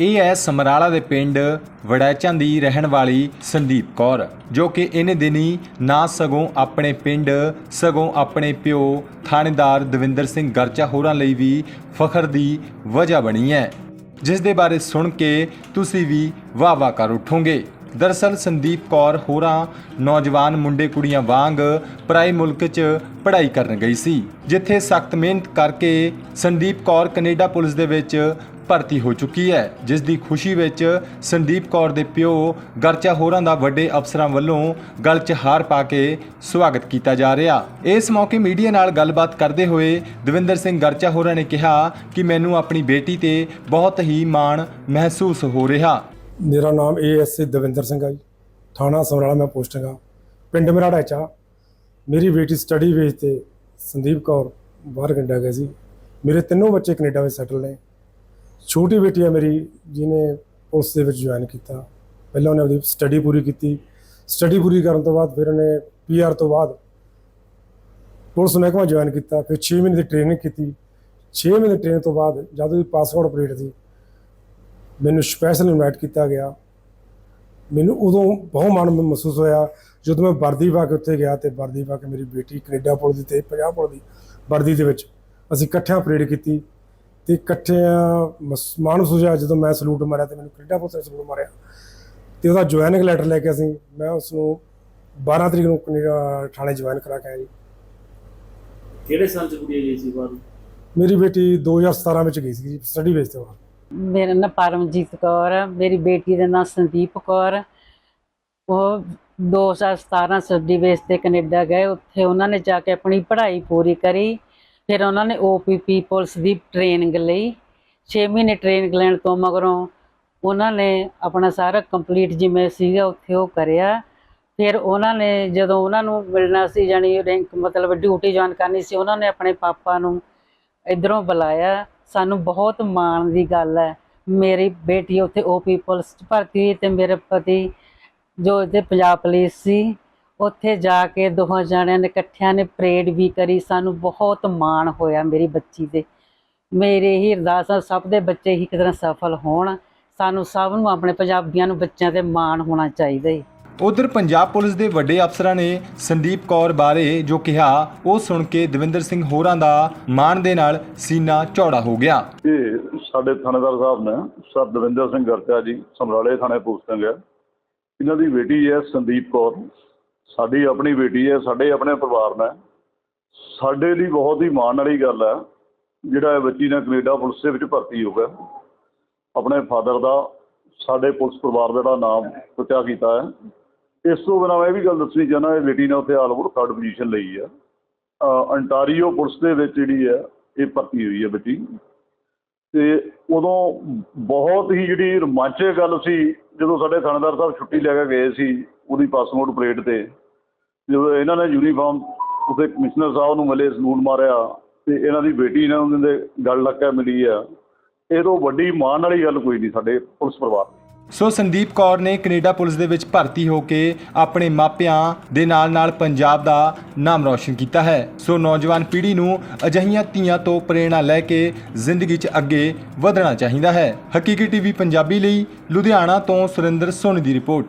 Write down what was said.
ਇਹ ਹੈ ਸਮਰਾਲਾ ਦੇ ਪਿੰਡ ਵੜੈਚਾਂ ਦੀ ਰਹਿਣ ਵਾਲੀ ਸੰਦੀਪ ਕੌਰ, ਜੋ ਕਿ ਇਹਨੇ ਦਿਨੀ ਨਾ ਸਗੋਂ ਆਪਣੇ ਪਿੰਡ, ਸਗੋਂ ਆਪਣੇ ਪਿਓ ਥਾਣੇਦਾਰ ਦਵਿੰਦਰ ਸਿੰਘ ਗਰਚਾ ਹੋਰਾਂ ਲਈ ਵੀ ਫਖਰ ਦੀ ਵਜ੍ਹਾ ਬਣੀ ਹੈ। ਜਿਸ ਦੇ ਬਾਰੇ ਸੁਣ ਕੇ ਤੁਸੀਂ ਵੀ ਵਾਹ ਵਾਹ ਕਰ ਉਠੋਗੇ। ਦਰਅਸਲ ਸੰਦੀਪ ਕੌਰ ਹੋਰਾਂ ਨੌਜਵਾਨ ਮੁੰਡੇ ਕੁੜੀਆਂ ਵਾਂਗ ਪਰਾਈ ਮੁਲਕ 'ਚ ਪੜ੍ਹਾਈ ਕਰਨ ਗਈ ਸੀ, ਜਿੱਥੇ ਸਖਤ ਮਿਹਨਤ ਕਰਕੇ ਸੰਦੀਪ ਕੌਰ ਕੈਨੇਡਾ ਪੁਲਿਸ ਦੇ ਵਿੱਚ ਭਰਤੀ ਹੋ ਚੁੱਕੀ ਹੈ, ਜਿਸ ਦੀ ਖੁਸ਼ੀ ਵਿੱਚ ਸੰਦੀਪ ਕੌਰ ਦੇ ਪਿਓ ਗਰਚਾ ਹੋਰਾਂ ਦਾ ਵੱਡੇ ਅਫਸਰਾਂ ਵੱਲੋਂ ਗਲ 'ਚ ਹਾਰ ਪਾ ਕੇ ਸਵਾਗਤ ਕੀਤਾ ਜਾ ਰਿਹਾ। ਇਸ ਮੌਕੇ ਮੀਡੀਆ ਨਾਲ ਗੱਲਬਾਤ ਕਰਦੇ ਹੋਏ ਦਵਿੰਦਰ ਸਿੰਘ ਗਰਚਾ ਹੋਰਾਂ ਨੇ ਕਿਹਾ ਕਿ ਮੈਨੂੰ ਆਪਣੀ ਬੇਟੀ ਤੇ ਬਹੁਤ ਹੀ ਮਾਣ ਮਹਿਸੂਸ ਹੋ ਰਿਹਾ। ਮੇਰਾ ਨਾਮ ਏਐਸਏ ਦਵਿੰਦਰ ਸਿੰਘ ਹੈ ਜੀ। ਥਾਣਾ ਸਮਰਾਲਾ ਮੈਂ ਪੋਸਟਿੰਗ ਆ। ਪਿੰਡ ਮੇਰਾ ਢਾਚਾ। ਮੇਰੀ ਬੇਟੀ ਸਟੱਡੀ ਵੇਜ ਤੇ ਸੰਦੀਪ ਕੌਰ ਬਾਹਰ ਕੈਨੇਡਾ ਗਏ ਸੀ। ਮੇਰੇ ਤਿੰਨੋਂ ਬੱਚੇ ਕੈਨੇਡਾ ਵਿੱਚ ਸੈਟਲ ਨੇ। ਛੋਟੀ ਬੇਟੀ ਹੈ ਮੇਰੀ, ਜਿਹਨੇ ਪੁਲਿਸ ਦੇ ਵਿੱਚ ਜੁਆਇਨ ਕੀਤਾ। ਪਹਿਲਾਂ ਉਹਨੇ ਆਪਣੀ ਸਟੱਡੀ ਪੂਰੀ ਕੀਤੀ। ਸਟੱਡੀ ਪੂਰੀ ਕਰਨ ਤੋਂ ਬਾਅਦ ਫਿਰ ਉਹਨੇ ਪੀਆਰ ਤੋਂ ਬਾਅਦ ਪੁਲਿਸ ਮਹਿਕਮਾ ਜੁਆਇਨ ਕੀਤਾ। ਫਿਰ 6 ਮਹੀਨੇ ਦੀ ਟ੍ਰੇਨਿੰਗ ਕੀਤੀ। 6 ਮਹੀਨੇ ਦੀ ਟ੍ਰੇਨਿੰਗ ਤੋਂ ਬਾਅਦ ਜਦੋਂ ਵੀ ਪਾਸਪੋਰਟ ਅਪਡੇਟ ਸੀ, ਮੈਨੂੰ ਸਪੈਸ਼ਲ ਇਨਵਾਈਟ ਕੀਤਾ ਗਿਆ। ਮੈਨੂੰ ਉਦੋਂ ਬਹੁਤ ਮਾਣ ਮਹਿਸੂਸ ਹੋਇਆ। ਜਦੋਂ ਮੈਂ ਵਰਦੀ ਪਾ ਕੇ ਉੱਥੇ ਗਿਆ ਤੇ ਵਰਦੀ ਪਾ ਕੇ ਮੇਰੀ ਬੇਟੀ ਕੈਨੇਡਾ ਪੁਲਿਸ ਦੀ ਤੇ ਪੰਜਾਬ ਪੁਲਿਸ ਦੀ ਵਰਦੀ ਦੇ ਵਿੱਚ ਅਸੀਂ ਇਕੱਠਿਆਂ ਪਰੇਡ ਕੀਤੀ। ਤੇ ਇਕੱਠਿਆਂ ਮਾਣ ਸੁਝਿਆ ਜਦੋਂ ਮੈਂ ਸਲੂਟ ਮਾਰਿਆ ਤੇ ਮੈਨੂੰ ਕੈਨੇਡਾ ਪੁਲਿਸ ਨੇ ਸਲੂਟ ਮਾਰਿਆ। ਤੇ ਉਹਦਾ ਜੁਆਇਨਿੰਗ ਲੈਟਰ ਲੈ ਕੇ ਅਸੀਂ ਮੈਂ ਉਸ ਨੂੰ 12 ਤਰੀਕ ਨੂੰ ਕੈਨੇਡਾ ਥਾਣੇ ਜੁਆਇਨ ਕਰਾ ਕੇ ਆਇਆ ਜੀ। ਕਿਹੜੇ ਸੰਨ ਚ ਕੁੜੀ ਗਈ ਸੀ ਬਾਹਰ ਮੇਰੀ ਬੇਟੀ 2017 ਵਿੱਚ ਗਈ ਸੀ ਸਟੱਡੀ ਬੇਸ ਤੇ ਬਾਹਰ ਮੇਰਾ ਨਾਂ ਪਰਮਜੀਤ ਕੌਰ ਆ। ਮੇਰੀ ਬੇਟੀ ਦਾ ਨਾਂ ਸੰਦੀਪ ਕੌਰ ਉਹ 2017 ਸਟੱਡੀ ਬੇਸ ਤੇ ਕੈਨੇਡਾ ਗਏ ਉੱਥੇ ਉਹਨਾਂ ਨੇ ਜਾ ਕੇ ਆਪਣੀ ਪੜ੍ਹਾਈ ਪੂਰੀ ਕਰੀ। ਫਿਰ ਉਹਨਾਂ ਨੇ ਓਪੀਪੀ ਪੁਲਿਸ ਦੀ ਟ੍ਰੇਨਿੰਗ ਲਈ 6 ਮਹੀਨੇ ਟ੍ਰੇਨਿੰਗ ਲੈਣ ਤੋਂ ਮਗਰੋਂ ਉਹਨਾਂ ਨੇ ਆਪਣਾ ਸਾਰਾ ਕੰਪਲੀਟ ਜਿਵੇਂ ਸੀਗਾ ਉੱਥੇ ਉਹ ਕਰਿਆ। ਫਿਰ ਉਹਨਾਂ ਨੇ ਜਦੋਂ ਉਹਨਾਂ ਨੂੰ ਮਿਲਣਾ ਸੀ ਜਾਨੀ ਰੈਂਕ ਮਤਲਬ ਡਿਊਟੀ ਜੁਆਇਨ ਕਰਨੀ ਸੀ, ਉਹਨਾਂ ਨੇ ਆਪਣੇ ਪਾਪਾ ਨੂੰ ਇਧਰੋਂ ਬੁਲਾਇਆ। ਸਾਨੂੰ ਬਹੁਤ ਮਾਣ ਦੀ ਗੱਲ ਹੈ। ਮੇਰੀ ਬੇਟੀ ਉੱਥੇ ਓਪੀ ਪੁਲਿਸ 'ਚ ਭਰਤੀ ਹੋਈ ਤੇ ਮੇਰੇ ਪਤੀ ਜੋ ਇੱਥੇ ਪੰਜਾਬ ਪੁਲਿਸ ਸੀ ਉੱਥੇ ਜਾ ਕੇ ਦੋਹਾਂ ਜਣਿਆਂ ਨੇ ਇਕੱਠਿਆਂ ਨੇ ਪਰੇਡ ਵੀ ਕਰੀ। ਸਾਨੂੰ ਬਹੁਤ ਮਾਣ ਹੋਇਆ ਮੇਰੀ ਬੱਚੀ ਤੇ ਮੇਰੇ ਹੀ ਅਰਦਾਸ ਆ ਸਭ ਦੇ ਬੱਚੇ ਹੀ ਤਰ੍ਹਾਂ ਸਫਲ ਹੋਣ। ਸਾਨੂੰ ਸਭ ਨੂੰ ਆਪਣੇ ਪੰਜਾਬੀਆਂ ਨੂੰ ਬੱਚਿਆਂ ਤੇ ਮਾਣ ਹੋਣਾ ਚਾਹੀਦਾ ਹੈ ਉਧਰ ਪੰਜਾਬ ਪੁਲਿਸ ਦੇ ਵੱਡੇ ਅਫਸਰਾਂ ਨੇ ਸੰਦੀਪ ਕੌਰ ਬਾਰੇ ਜੋ ਕਿਹਾ ਉਹ ਸੁਣ ਕੇ ਦਵਿੰਦਰ ਸਿੰਘ ਹੋਰਾਂ ਦਾ ਮਾਣ ਦੇ ਨਾਲ ਸੀਨਾ ਚੌੜਾ ਹੋ ਗਿਆ। ਇਹ ਸਾਡੇ ਥਾਣੇਦਾਰ ਸਾਹਿਬ ਨੇ ਸਰ ਦਵਿੰਦਰ ਸਿੰਘ ਗਰਚਾ ਜੀ ਸਮਰਾਲੇ ਥਾਣੇ ਪੋਸਟਿੰਗ ਹੈ। ਇਹਨਾਂ ਦੀ ਬੇਟੀ ਹੈ ਸੰਦੀਪ ਕੌਰ। ਸਾਡੀ ਆਪਣੀ ਬੇਟੀ ਹੈ, ਸਾਡੇ ਆਪਣੇ ਪਰਿਵਾਰ ਨੇ। ਸਾਡੇ ਲਈ ਬਹੁਤ ਹੀ ਮਾਣ ਵਾਲੀ ਗੱਲ ਹੈ, ਜਿਹੜਾ ਇਹ ਬੱਚੀ ਨੇ ਕੈਨੇਡਾ ਪੁਲਿਸ ਦੇ ਵਿੱਚ ਭਰਤੀ ਹੋ ਗਿਆ। ਆਪਣੇ ਫਾਦਰ ਦਾ, ਸਾਡੇ ਪੁਲਿਸ ਪਰਿਵਾਰ ਦਾ ਜਿਹੜਾ ਨਾਮ ਉੱਚਾ ਕੀਤਾ ਹੈ। ਇਸ ਤੋਂ ਬਿਨਾਂ ਮੈਂ ਇਹ ਵੀ ਗੱਲ ਦੱਸਣੀ ਚਾਹੁੰਦਾ, ਇਹ ਬੇਟੀ ਨੇ ਉੱਥੇ ਆਲ ਥਰਡ ਪੋਜੀਸ਼ਨ ਲਈ ਹੈ। ਅੰਟਾਰੀਓ ਪੁਲਿਸ ਦੇ ਵਿੱਚ ਜਿਹੜੀ ਹੈ, ਇਹ ਭਰਤੀ ਹੋਈ ਹੈ ਬੱਚੀ। ਤੇ ਉਦੋਂ ਬਹੁਤ ਹੀ ਜਿਹੜੀ ਰੋਮਾਂਚਕ ਗੱਲ ਸੀ, ਜਦੋਂ ਸਾਡੇ ਥਾਣੇਦਾਰ ਸਾਹਿਬ ਛੁੱਟੀ ਲੈ ਕੇ ਗਏ ਸੀ ਉਹਦੀ ਪਾਸਪੋਰਟ ਪਰੇਡ ਤੇ। ਜਦੋਂ ਇਹਨਾਂ ਨੇ ਯੂਨੀਫਾਰਮ ਉਹਦੇ ਕਮਿਸ਼ਨਰ ਸਾਹਿਬ ਨੂੰ ਮਿਲੇ, ਸਲੂਟ ਮਾਰਿਆ ਤੇ ਇਹਨਾਂ ਦੀ ਬੇਟੀ ਇਹਨਾਂ ਨੂੰ ਦੇ ਗੱਲ ਲੱਗ ਕੇ ਮਿਲੀ ਆ। ਇਹ ਤੋਂ ਵੱਡੀ ਮਾਣ ਵਾਲੀ ਗੱਲ ਕੋਈ ਨਹੀਂ ਸਾਡੇ ਪੁਲਿਸ ਪਰਿਵਾਰ ਦੀ। ਸੋ ਸੰਦੀਪ ਕੌਰ ਨੇ ਕੈਨੇਡਾ ਪੁਲਿਸ ਦੇ ਵਿੱਚ ਭਰਤੀ ਹੋ ਕੇ ਆਪਣੇ ਮਾਪਿਆਂ ਦੇ ਨਾਲ-ਨਾਲ ਪੰਜਾਬ ਦਾ ਨਾਮ ਰੌਸ਼ਨ ਕੀਤਾ ਹੈ। ਸੋ ਨੌਜਵਾਨ ਪੀੜ੍ਹੀ ਨੂੰ ਅਜਿਹੀਆਂ ਧੀਆਂ ਤੋਂ ਪ੍ਰੇਰਣਾ ਲੈ ਕੇ ਜ਼ਿੰਦਗੀ 'ਚ ਅੱਗੇ ਵਧਣਾ ਚਾਹੀਦਾ ਹੈ। ਹਕੀਕੀ ਟੀਵੀ ਪੰਜਾਬੀ ਲਈ ਲੁਧਿਆਣਾ ਤੋਂ ਸੁਰਿੰਦਰ ਸੋਨੀ ਦੀ ਰਿਪੋਰਟ।